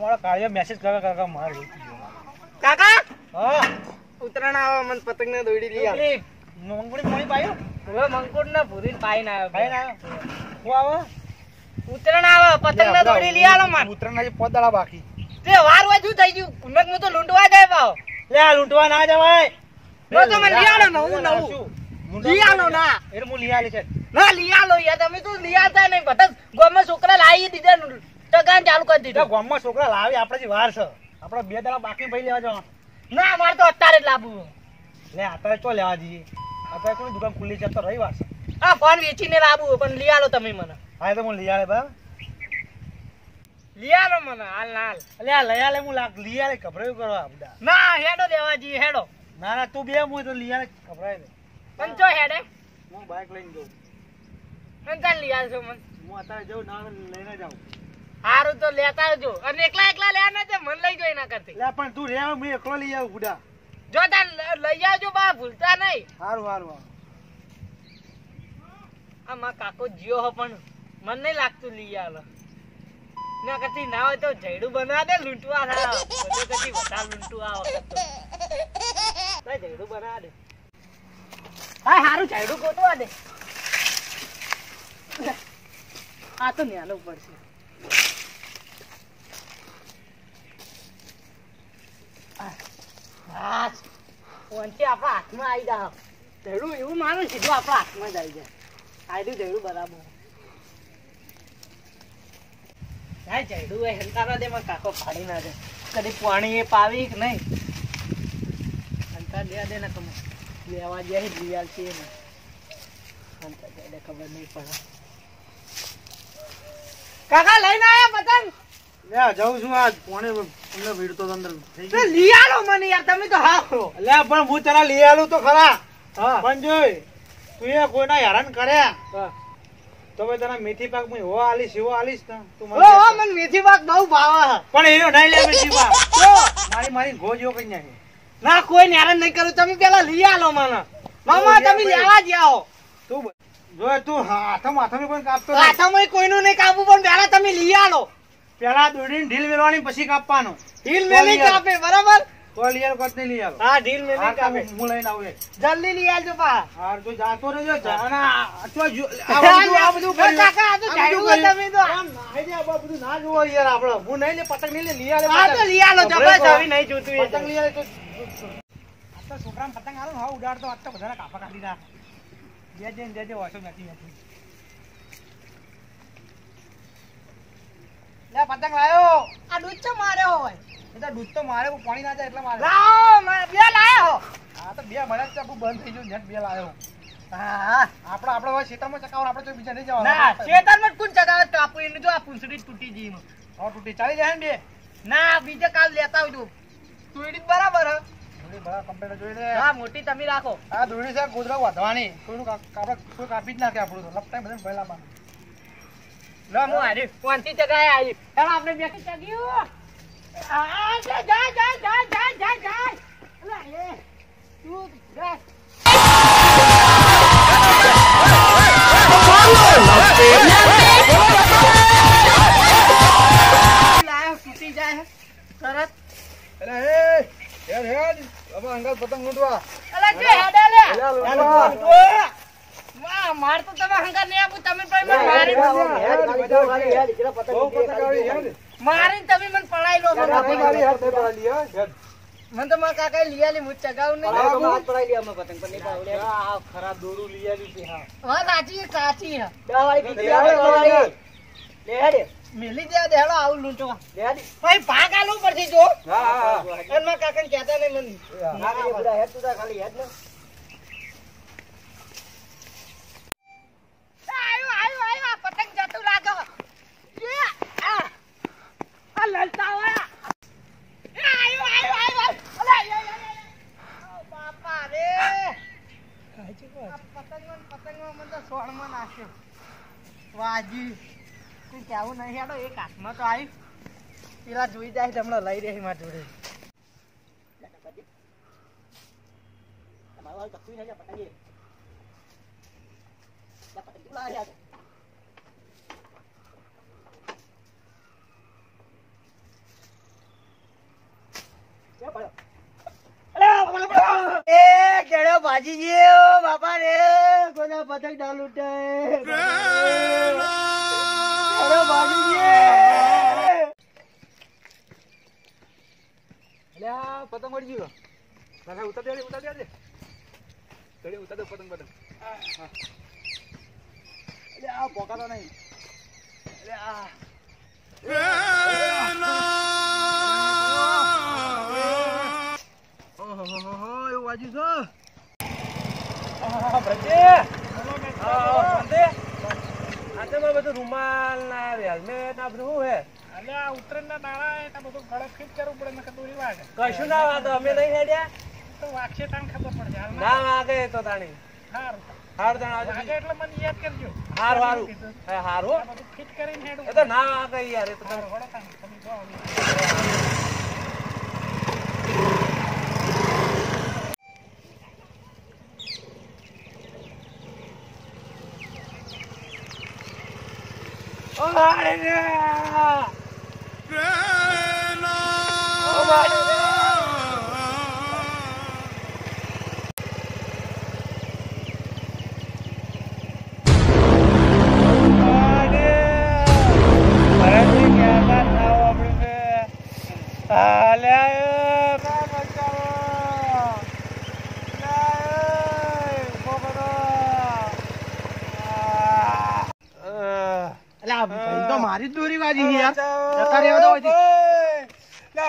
અમારો કાર્ય મેસેજ કરવા કાકા માર કાકા? હા. ઉત્તરાયણ આવો મન પતંગ ને દોડી લઈ આવ. મંગળી મોણી પાયો? હવે મંકુડ ને ભૂરી પાઈ ના ભાઈ ના હું આવો? ઉત્તરાયણ આવો પતંગ ને દોડી લઈ આલો મન. ઉતરણ જે પોદળા બાકી. તે વાર શું થઈ ગયું? કુંડકમાં તો લૂંટવા જાય પાવ લે આ લૂંટવા ના જવાય. નો તો મને લઈ આલો નવું નવું. લઈ આલો ના. એટલે મુ લઈ આલી છે. ના લઈ આલો યાર તમે તો લઈ આવતા નહીં. બધા ગોમાં છોકરા લાવી દીધા. ટકાન ચાલુ કરી તો દીધું ગામમાં છોકરા લાવી આપણે જે વાર છે. આપણે બે દાડા બાકી ભાઈ લેવા જવા ના મારે તો અત્યારે જ લાવવું. લે અત્યારે ચો લેવા જઈએ? અત્યારે કોઈ દુકાન ખુલ્લી છે? તો રવિવાર છે. હા ફોન વેચીને લાવવું પણ લઈ આલો તમે મને. હા તો હું લઈ આવે બરાબર? લઈ આલો મને હાલ હાલ. અલે આ લઈ આલે હું લાગ લઈ આલે કપડાં કરવા બધા. ના હેડો દેવા જઈએ હેડો. ના ના તું બે હું તો લઈ આલે કપડાં દે પણ ચો હેડે? હું બાઇક લઈને જઉં. પણ ચાલ લઈ આવશો મને. હું અત્યારે જઉં ના લઈને જાઉં. હારું તો લેતા આવજો. અને એકલા એકલા લેવા ના છે મને લઈ ગયો એના કરતી લે પણ તું રે હું એકલો લઈ આવું બુડા. જો તાર લઈ આવજો બા ભૂલતા નહીં. હારું હારું આ માં કાકો જીઓ હો પણ મને નહીં લાગતું લઈ આલો. ના કરતી ના હોય તો જૈડું બનાવ દે લૂંટવા થાય બધું કરતી વધારે લૂંટવા આ વખત તો જૈડું બનાવ દે. હા હારું જૈડું ગોતવા દે. આ તો ન્યાનું પડશે હાથમાં આવી જા જયડું એવું માનું સીધું આપણા હાથમાં જ આવી જાય. આયડું જયડું બરાબર. ના જયડું એ હંતારા દે માં કાકો ફાડી ના દે. કદી પાણી એ પાવી કે નહીં? હંતા દે દે ને તમે લેવા જાય દિયાલ છે ને દે દે, ખબર નહીં પડે. કાકા, લઈને આયા પતંગ? લે, જાઉં છું આજ. પોણે તમને ભીડતો તો અંદર થઈ તો ગયું લઈ આલો મને યાર તમે તો હારો લે પણ હું તને લઈ આલું તો ખરા. હા. પણ જોઈ તું એ કોઈના હેરાન કર્યા તો ભાઈ તને મેથી પાક હું એવો આલીશ એવો આલીશ ને. તું મને ઓ મને મેથી પાક બહુ ભાવે પણ એનો નહીં લે મેથી પાક. તો મારી મારી ગોજો કઈ નાખી ના કોઈ હેરાન નહીં કરું તમે પેલા લઈ આલો મને. મામા તમે લેવા જ આવો. તું જો તું હાથમાં હાથમાં પણ કાપતો હાથમાં હાથામાં કોઈનું નહીં કાપવું પણ પેલા તમે લઈ આલો. પેલા દોડીને ઢીલ મેળવાની પછી કાપવાનો ઢીલ મેલી કાપે બરાબર તો લઈ આલો કદ લઈ આલો હા ઢીલ મેલી કાપે હું લઈને આવું જલ્દી લઈ આવજો પા હાર તો જાતો રહેજો. જાના તો આ બધું આ બધું કાકા, આ તો આ બધું જાણ્યું કર્યું. તમે તો. આમ નાહી દે, આ બધું ના જોવો યાર આપણે. હું નહીં લે પતંગ નહીં લે લઈ આલે હા તો લઈ આલો ખબર જબરજસ્ત. હવે નહીં જોતું એ પતંગ લઈ આલે તો આ તો છોકરાને પતંગ આલો ને હા ઉડાડતો આજ તો બધાને કાપા કાઢી નાખ. જે જે જે જે વાસો નથી લે પતંગ લાયો. આ દૂધ તો માર્યો હોય. એ તો દૂધ તો મારે પાણી ના જાય એટલે મારે લાવો બે લાયો. આ તો બે મળે છે બંધ થઈ ગયું નેટ બે લાયો. હા. આપણે આપણે હવે ખેતરમાં ચકાવવાનું આપણે તો બીજા નહીં જવાનું. ના શેતાનમાં કોણ ચગાવે કાપુ એને જો આ પૂંછડી તૂટી એમાં. તૂટી ચાલી જાય ને બે? ના બીજે કાલ લેતા આવજો. તુડી બરાબર હે. જોઈ હા મોટી તમે રાખો. આ દોરી છે ગોદરા વધવાની. કોઈ કાપી જ નાખે આપણું તો. લપટાઈ બધા પહેલા લાવવાનું લો હું હારી કોણથી ચગાય આવી ચાલો આપણે બે ચગ્યું આ જા જા જા જા જા જા જા અલા એ તું જા પતંગ માર તો તમે હંગાર નહીં આપું તમે પણ મને મારી પતંગ હેડ મારીને તમે મને પડાઈ લો. પતંગ હેડ હેડ. મને તો મારા કાકાએ લઈ આલી, હું ચગાવું નહીં. આ ખરાબ દોરું આવ્યું છે હા હા, સાચી લઈ આવ. મેલી દે દે, હેડો આવું લૂંટવા. ભાઈ, ભાગ આલવો પડશે જો. હા હા હા અને કહેતા નહીં મને. આયો, કેવું નહીં એક હાથમાં તો આવી જોઈ જાય લઈ રહી મારા ભાજી ગયો બાપા રે, કોના પતંગ ડાલ ઉઠે પતંગ વળી ગયો. કાકા ઉતાર દે ઉતાર દે ચડે ઉતાર દે પતંગ પતંગ. અરે આ પોકાતો નહીં. અરે આ. એવું વાજ્યું છો? રૂમાલ ના હેલ્મેટ ના બધું શું હે કશું ના વાત અમે નહીં હેડ્યા. તો વાગશે તાને ખબર પડશે ના વાગે. તો તાણી. સારું હાર તાણ વાગે એટલે મને યાદ કરજો. હાર હારું. હે હારું બધું ફિટ કરીને હેડું એ તો ના વાગે યાર એ તો તાણ. વળો તમે જો હવે. ઓ મારે રે ઓ મારે જ દોરી વાજી યાર. જતા રહેવા દો અહીંથી.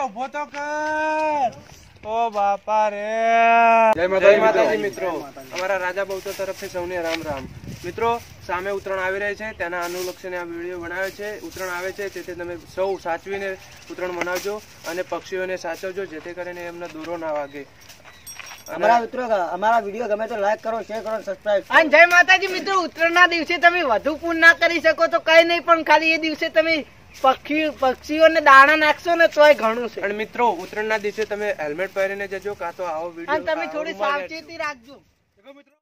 ઊભો તો કર. ઓ બાપા રે. જય માતાજી મિત્રો. અમારા રાજા બહુતો તરફથી સૌને રામ રામ. મિત્રો સામે ઉત્તરાયણ આવી રહી છે તેના અનુલક્ષીને આ વીડિયો બનાવ્યો છે. ઉત્તરાયણ આવે છે તેથી તમે સૌ સાચવીને ઉત્તરાયણ મનાવજો અને પક્ષીઓને સાચવજો જેથી કરીને એમને દૂરો ના વાગે. અમારા મિત્રો અમારા વીડિયો ગમે તો લાઈક કરો શેર કરો સબસ્ક્રાઇબ અને જય માતાજી મિત્રો ઉત્તરાયણના દિવસે તમે વધુ પૂન ના કરી શકો તો કઈ નહીં પણ ખાલી એ દિવસે તમે પક્ષી પક્ષીઓને દાણા નાખશો ને તોય ઘણું છે. અને મિત્રો ઉત્તરાયણના દિવસે તમે હેલ્મેટ પહેરીને જજો કાં તો આવો વીડિયો તમે થોડી સાવચેતી રાખજો.